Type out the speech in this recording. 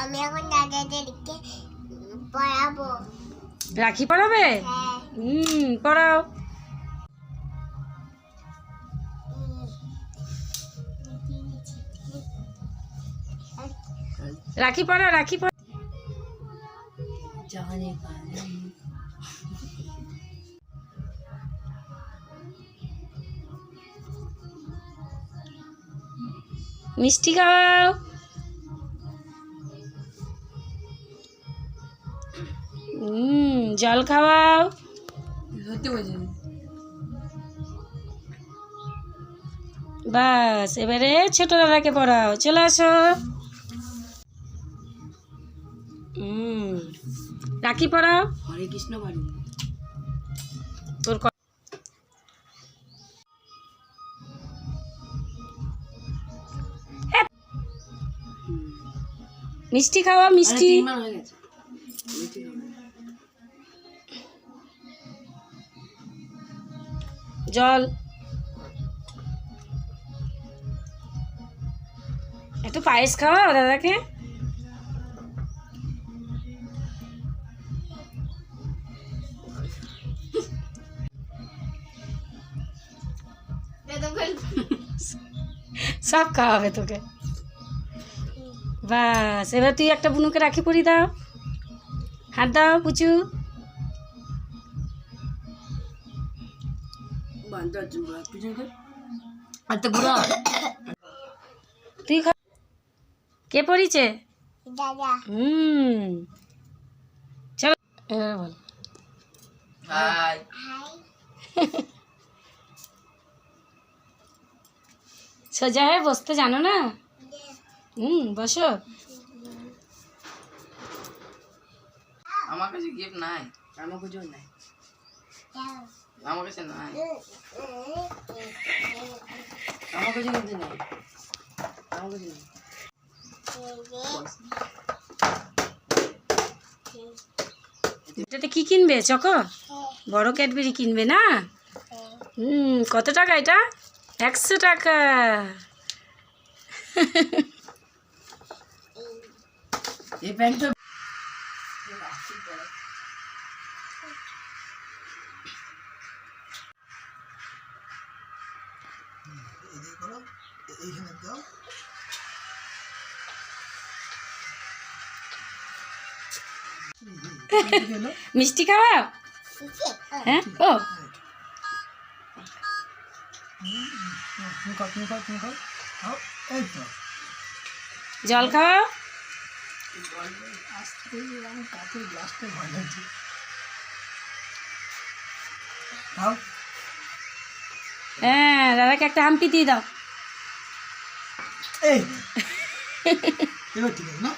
আমি এখন দাদাদেরকে পড়াবো। রাখি পরাবে হ্যাঁ। হুম পড়াও। রাখি পড়াও রাখি পড়া মিষ্টি খাওয়াও। হুম জল খাওয়াও। বাস এবারে ছোট দাদাকে পড়াও। চলে আসো। হুম রাখি পড়াও। হরে কৃষ্ণ বাড়ি। তোর মিষ্টি খাওয়া মিষ্টি। হয়ে গেছে। জল। একটু পায়েস খাওয়াও দাদাকে? সব খাওয়াবে তোকে। বাস, এবার তুই একটা বুনুকে রাখি পরি দাও। হাত দাও, পুচু। তুই কে পড়িছে? দাদা। হুম। চলো। এবার বল। হাই। সোজা হয়ে বসতে জানো না? হুম বসো। আমার কাছে গিফট নাই আমার কাছেও নাই। আমার কাছে নাই আমার কাছে কিন্তু নাই আমার কাছে নাই এটাতে কি কিনবে চকো? বড় ক্যাডবেরি কিনবে না? হুম কত টাকা এটা? একশো টাকা। এই প্যান্টটা মিষ্টি খাওয়া হ্যাঁ ও জল খাওয়া হ্যাঁ দাদাকে একটা হাম্পি দিয়ে দাও। না?